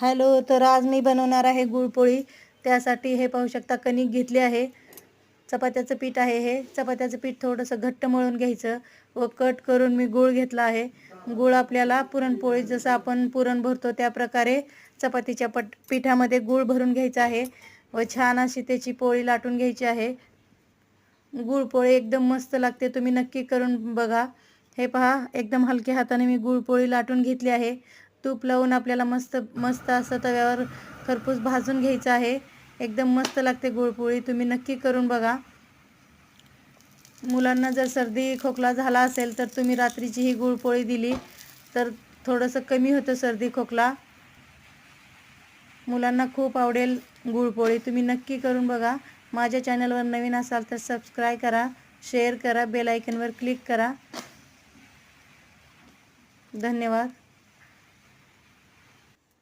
Hello तर आज मी बनवणार आहे गुळपोळी त्यासाठी हे पाहू शकता कणिक घेतली आहे. चपात्याचं पीठ आहे हे. चपात्याचं पीठ थोडंसं घट्ट मळून घ्यायचं व कट करून मी गूळ घेतला आहे. गूळ आपल्याला पुरणपोळी जसं आपण पुरण भरतो त्या प्रकारे चपातीच्या पट पिठामध्ये गूळ भरून घ्यायचं आहे व छान अशी त्याची पोळी लाटून घ्यायची आहे. गुळपोळी एकदम मस्त लागते तुम्ही नक्की करून बघा. हे पहा एकदम हलक्या हाताने मी गुळपोळी लाटून घेतली आहे. तूप लावून आपल्याला मस्त मस्त असं तव्यावर खरपूस भाजून घ्यायचं आहे. एकदम मस्त लागते गुळपोळी तुम्ही नक्की करून बघा. मुलांना जर सर्दी खोकला झाला असेल तर तुम्ही रात्रीची ही गुळपोळी दिली तर थोडंसं कमी होतं सर्दी खोकला. मुलांना खूप आवडेल गुळपोळी तुम्ही नक्की करून बघा. माझ्या चॅनलवर नवीन असाल तर सबस्क्राईब करा शेअर करा बेल आयकनवर क्लिक करा. धन्यवाद.